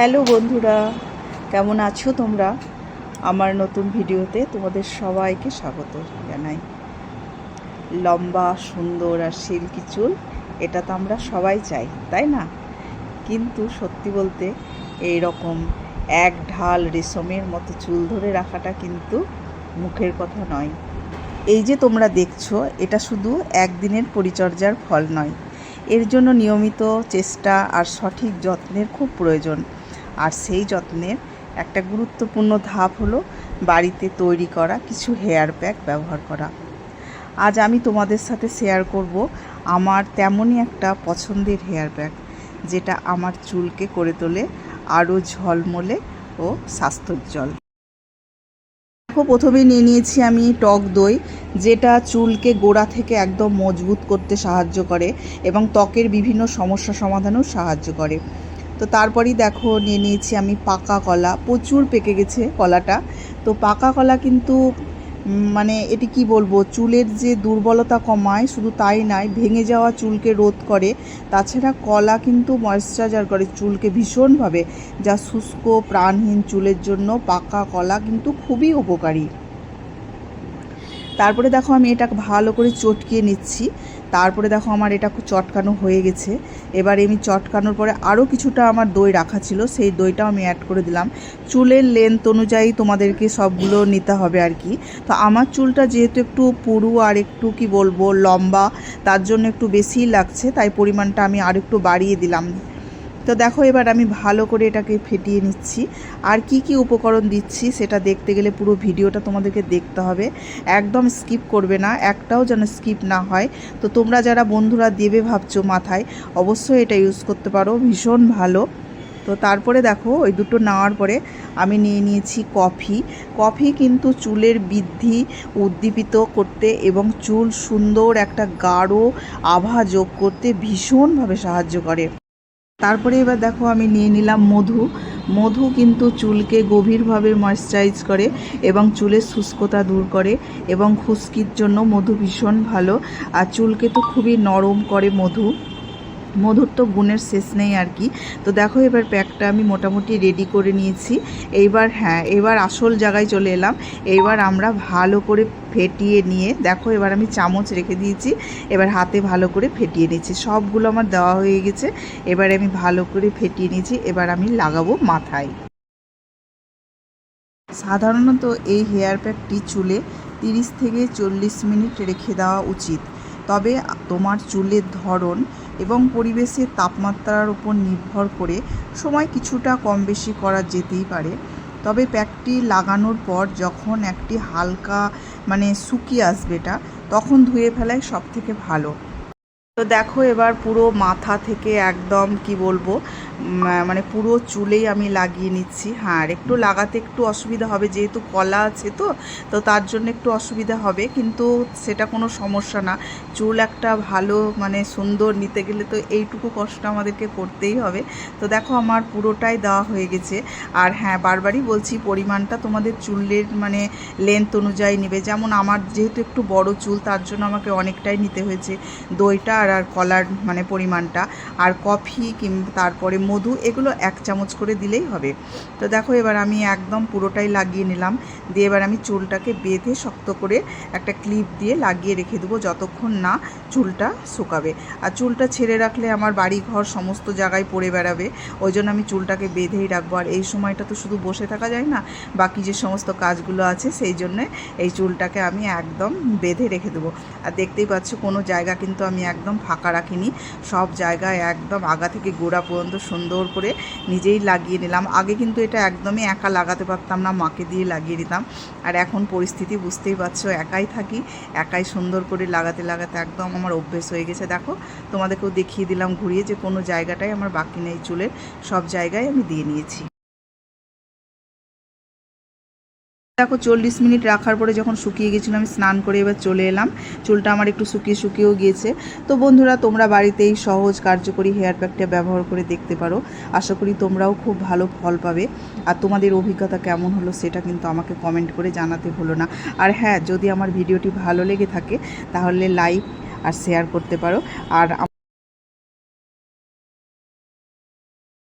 Hello বন্ধুরা, কেমন আছো তোমরা? আমার নতুন ভিডিওতে তোমাদের সবাইকে স্বাগত জানাই। লম্বা, সুন্দর আর সিল্কি চুল, এটা তো আমরা সবাই চাই, তাই না? কিন্তু সত্যি বলতে এই রকম এক ঢাল রেশমের মতো চুল ধরে রাখাটা কিন্তু মুখের কথা নয়। এই যে তোমরা দেখছ, এটা শুধু একদিনের পরিচর্যার ফল নয়। এর জন্য নিয়মিত চেষ্টা আর সঠিক যত্নের খুব প্রয়োজন। আর সেই যত্নের একটা গুরুত্বপূর্ণ ধাপ হলো বাড়িতে তৈরি করা কিছু হেয়ার প্যাক ব্যবহার করা। আজ আমি তোমাদের সাথে শেয়ার করব আমার তেমনই একটা পছন্দের হেয়ার প্যাক যেটা আমার চুলকে করে তোলে, আরও ঝলমলে ও স্বাস্থ্যোজ্জ্বল। দেখো, প্রথমে নিয়ে নিয়েছি আমি টক দই, যেটা চুলকে গোড়া থেকে একদম মজবুত করতে সাহায্য করে এবং ত্বকের বিভিন্ন সমস্যা সমাধানেও সাহায্য করে। তো তারপরেই দেখো নিয়ে নিয়েছি আমি পাকা কলা। প্রচুর পেকে গেছে কলাটা। তো পাকা কলা কিন্তু মানে এটি কি বলব, চুলের যে দুর্বলতা কমায়, শুধু তাই নয়, ভেঙে যাওয়া চুলকে রোধ করে। তাছাড়া কলা কিন্তু ময়েশ্চারাইজার করে চুলকে ভীষণভাবে। যা শুষ্ক, প্রাণহীন চুলের জন্য পাকা কলা কিন্তু খুবই উপকারী। তারপরে দেখো আমি এটা ভালো করে চটকিয়ে নিচ্ছি। তারপরে দেখো আমার এটা চটকানো হয়ে গেছে। এবার আমি চটকানোর পরে আরও কিছুটা আমার দই রাখা ছিল, সেই দইটাও আমি অ্যাড করে দিলাম। চুলের লেন্থ অনুযায়ী তোমাদেরকে সবগুলো নিতে হবে আর কি। তো আমার চুলটা যেহেতু একটু পুরু আর একটু কি বলব, লম্বা, তার জন্য একটু বেশিই লাগছে, তাই পরিমাণটা আমি আর একটু বাড়িয়ে দিলাম। তো দেখো এবার আমি ভালো করে এটাকে ফেটিয়ে নিচ্ছি। আর কি কি উপকরণ দিচ্ছি সেটা দেখতে গেলে পুরো ভিডিওটা তোমাদেরকে দেখতে হবে। একদম স্কিপ করবে না, একটাও যেন স্কিপ না হয়। তো তোমরা যারা বন্ধুরা দেবে ভাবছ মাথায়, অবশ্যই এটা ইউজ করতে পারো, ভীষণ ভালো। তো তারপরে দেখো, ওই দুটো নেওয়ার পরে আমি নিয়ে নিয়েছি কফি। কফি কিন্তু চুলের বৃদ্ধি উদ্দীপিত করতে এবং চুল সুন্দর একটা গাঢ় আভা যোগ করতে ভীষণভাবে সাহায্য করে। তারপরে এবার দেখো আমি নিয়ে নিলাম মধু। মধু কিন্তু চুলকে গভীরভাবে ময়শ্চারাইজ করে এবং চুলের শুষ্কতা দূর করে এবং খুশকির জন্য মধু ভীষণ ভালো। আর চুলকে তো খুবই নরম করে মধু। মধুর তো গুণের শেষ নেই আর কি। তো দেখো এবার প্যাকটা আমি মোটামুটি রেডি করে নিয়েছি। এইবার হ্যাঁ এবার আসল জায়গায় চলে এলাম। এইবার আমরা ভালো করে ফেটিয়ে নিয়ে, দেখো এবার আমি চামচ রেখে দিয়েছি। এবার হাতে ভালো করে ফেটিয়ে নিয়েছি। সবগুলো আমার দেওয়া হয়ে গেছে। এবার আমি ভালো করে ফেটিয়ে নিয়েছি। এবার আমি লাগাবো মাথায়। সাধারণত এই হেয়ার প্যাকটি চুলে তিরিশ থেকে চল্লিশ মিনিট রেখে দেওয়া উচিত। তবে তোমার চুলের ধরন এবং পরিবেশের তাপমাত্রার উপর নির্ভর করে সময় কিছুটা কম বেশি করা যেতেই পারে। তবে প্যাকটি লাগানোর পর যখন একটি হালকা মানে শুকিয়ে আসবে এটা, তখন ধুয়ে ফেলাই সব থেকে ভালো। তো দেখো এবার পুরো মাথা থেকে একদম, কি বলব মানে পুরো চুলেই আমি লাগিয়ে নিচ্ছি। হ্যাঁ আর একটু লাগাতে একটু অসুবিধা হবে, যেহেতু কলা আছে তো তো তার জন্য একটু অসুবিধা হবে। কিন্তু সেটা কোনো সমস্যা না। চুল একটা ভালো মানে সুন্দর নিতে গেলে তো এইটুকু কষ্ট আমাদেরকে করতেই হবে। তো দেখো আমার পুরোটাই দেওয়া হয়ে গেছে। আর হ্যাঁ বারবারই বলছি পরিমাণটা তোমাদের চুলের মানে লেন্থ অনুযায়ী নেবে। যেমন আমার যেহেতু একটু বড় চুল, তার জন্য আমাকে অনেকটাই নিতে হয়েছে দইটা আর আর কলার মানে পরিমাণটা। আর কফি কিংবা তারপরে মধু, এগুলো এক চামচ করে দিলেই হবে। তো দেখো, এবার আমি একদম পুরোটাই লাগিয়ে নিলাম। দিয়ে এবার আমি চুলটাকে বেঁধে শক্ত করে একটা ক্লিপ দিয়ে লাগিয়ে রেখে দেবো যতক্ষণ না চুলটা শুকাবে। আর চুলটা ছেড়ে রাখলে আমার বাড়ি ঘর সমস্ত জায়গায় পড়ে বেড়াবে। ওই জন্য আমি চুলটাকে বেঁধেই রাখব। আর এই সময়টা তো শুধু বসে থাকা যায় না, বাকি যে সমস্ত কাজগুলো আছে সেই জন্যে এই চুলটাকে আমি একদম বেঁধে রেখে দেবো। আর দেখতেই পাচ্ছ, কোনো জায়গা কিন্তু আমি একদম ফাঁকা রাখিনি। সব জায়গায় একদম আগা থেকে গোড়া পর্যন্ত সুন্দর করে নিজেই লাগিয়ে নিলাম। আগে কিন্তু এটা একদমই একা লাগাতে পারতাম না, মাকে দিয়ে লাগিয়ে দিতাম আর এখন পরিস্থিতি বুঝতেই পারছ, একাই থাকি, একাই সুন্দর করে লাগাতে লাগাতে একদম আমার অভ্যেস হয়ে গেছে। দেখো, তোমাদেরকেও দেখিয়ে দিলাম ঘুরিয়ে যে কোনো জায়গাটাই আমার বাকি নেই চুলের, সব জায়গায় আমি দিয়ে নিয়েছি। দেখো চল্লিশ মিনিট রাখার পরে যখন শুকিয়ে গেছিল, আমি স্নান করে এবার চলে এলাম। চুলটা আমার একটু শুকিয়ে শুকিয়েও গিয়েছে। তো বন্ধুরা, তোমরা বাড়িতেই সহজ কার্যকরী হেয়ার প্যাকটা ব্যবহার করে দেখতে পারো। আশা করি তোমরাও খুব ভালো ফল পাবে। আর তোমাদের অভিজ্ঞতা কেমন হলো সেটা কিন্তু আমাকে কমেন্ট করে জানাতে হলো না। আর হ্যাঁ যদি আমার ভিডিওটি ভালো লেগে থাকে, তাহলে লাইক আর শেয়ার করতে পারো। আর